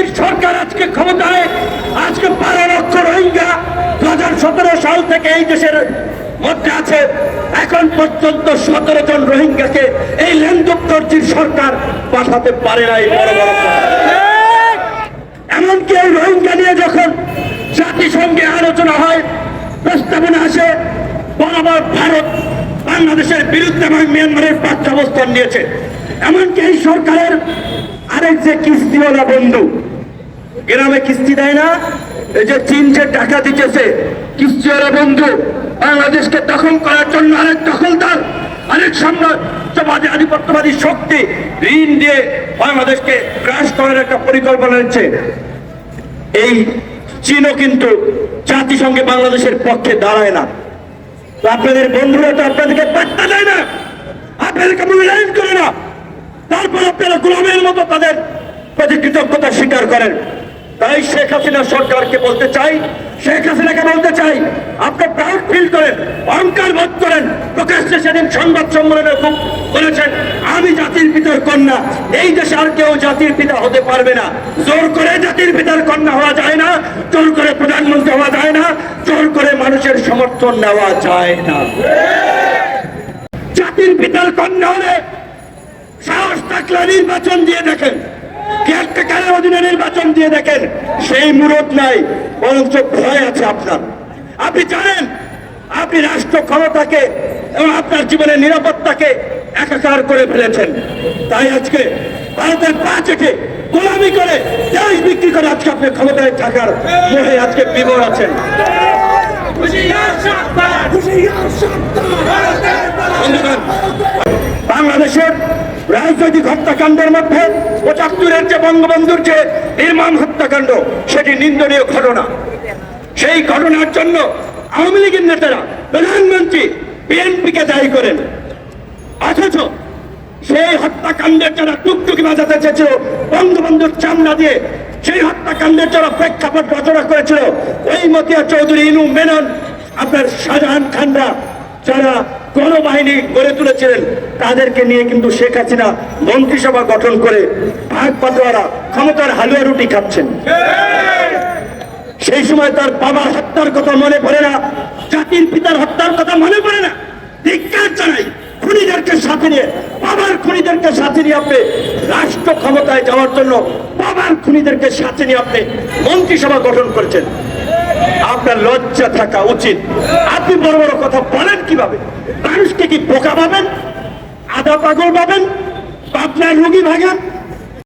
পার্টির সরকার আজকে ক্ষমতায়, আজকে বারো লক্ষ রোহিঙ্গা দু হাজার সতেরো সাল থেকে এই দেশের মধ্যে আছে। এখন পর্যন্ত সতেরো জন রোহিঙ্গাকে এই লেন্দুপ্তর্জির সরকার পাঠাতে পারে নাই এমনকি এই রোহিঙ্গা নিয়ে যখন জাতিসংঘে আলোচনা হয়, প্রস্তাবনা আসে, বরাবর ভারত বাংলাদেশের বিরুদ্ধে এবং মিয়ানমারের পক্ষে অবস্থান নিয়েছে। এমনকি এই সরকারের আরেক যে কিস্তিওয়ালা বন্ধু, গ্রামে কিস্তি দেয় না, এই যে চীন যে টাকা দিতেছে কিস্তিওয়ালা বন্ধু, বাংলাদেশকে দখল করার জন্য আরেক দখলদার, আরেক সাম্রাজ্যবাদী আধিপত্যবাদী শক্তি, ঋণ দিয়ে বাংলাদেশকে গ্রাস করার একটা পরিকল্পনা নিচ্ছে এই চীনও কিন্তু জাতিসংঘে বাংলাদেশের পক্ষে দাঁড়ায় না। আপনাদের বন্ধুরা তো আপনাদেরকে পাত্তা দেয় না, আপনাদেরকে মূল্যায়ন করে না। তারপর আপনারা গোলামের মতো তাদের প্রতি কৃতজ্ঞতা স্বীকার করেন। তাই শেখ হাসিনা সরকারকে বলতে চাই, শেখ হাসিনাকে বলতে চাই, আপনি প্রাউড ফিল করেন, অহংকার বোধ করেন। প্রকাশ্যে সেদিন সংবাদ সম্মেলনে খুব বলেছেন, আমি জাতির পিতার কন্যা, এই দেশে আর কেউ জাতির পিতা হতে পারবে না। জোর করে জাতির পিতার কন্যা হওয়া যায় না, জোর করে প্রধানমন্ত্রী হওয়া যায় না, জোর করে মানুষের সমর্থন নেওয়া যায় না। জাতির পিতার কন্যা হলে সাহস থাকলে নির্বাচন দিয়ে দেখেন। কেয়ারটেকারের অধীনে নির্বাচন দিয়ে দেখেন সেই মুরত নাই বরঞ্চ ভয় আছে আপনার। আপনি জানেন আপনি রাষ্ট্র ক্ষমতাকে এবং আপনার জীবনের নিরাপত্তাকে একাকার করে ফেলেছেন। তাই আজকে ভারতের পা চেটে গোলামি করে দেশ বিক্রি করে আজকে আপনি ক্ষমতায় থাকার মোহে আজকে বিবর আছেন। বন্ধুগণ, বাংলাদেশের রাজনৈতিক হত্যাকাণ্ডের মধ্যে পঁচাত্তরের যে বঙ্গবন্ধুর যে নির্মাণ হত্যাকাণ্ড, সেটি নিন্দনীয় ঘটনা। সেই ঘটনার জন্য আওয়ামী লীগের নেতারা প্রধানমন্ত্রী বিএনপিকে দায়ী করেন। অথচ সেই হত্যাকাণ্ডের যারা টুকটুকি বাজাতে চেয়েছিল, বঙ্গবন্ধুর চামড়া দিয়ে সেই হত্যাকাণ্ডের যারা প্রেক্ষাপট রচনা করেছিল, ওই মতিয়া চৌধুরী ইনু মেনন, আপনার শাহজাহান খানরা যারা গণবাহিনী গড়ে তুলেছিলেন। তাদেরকে নিয়ে কিন্তু শেখ হাসিনা মন্ত্রিসভা গঠন করে ভাগ পাতোয়ারা ক্ষমতার হালুয়া রুটি খাচ্ছেন। সেই সময় তার বাবার হত্যার কথা মনে পড়ে না, জাতির পিতার হত্যার কথা মনে পড়ে না। ধিক্কার জানাই খুনিদেরকে সাথে নিয়ে, বাবার খুনিদেরকে সাথে নিয়ে আপনি রাষ্ট্র ক্ষমতায় যাওয়ার জন্য বাবার খুনিদেরকে সাথে নিয়ে আপনি মন্ত্রিসভা গঠন করেছেন। আপনার লজ্জা থাকা উচিত। আপনি বড় বড় কথা বলেন কীভাবে? মানুষকে কি বোকা পাবেন আদা পাগল পাবেন আপনার রুগী ভাঙেন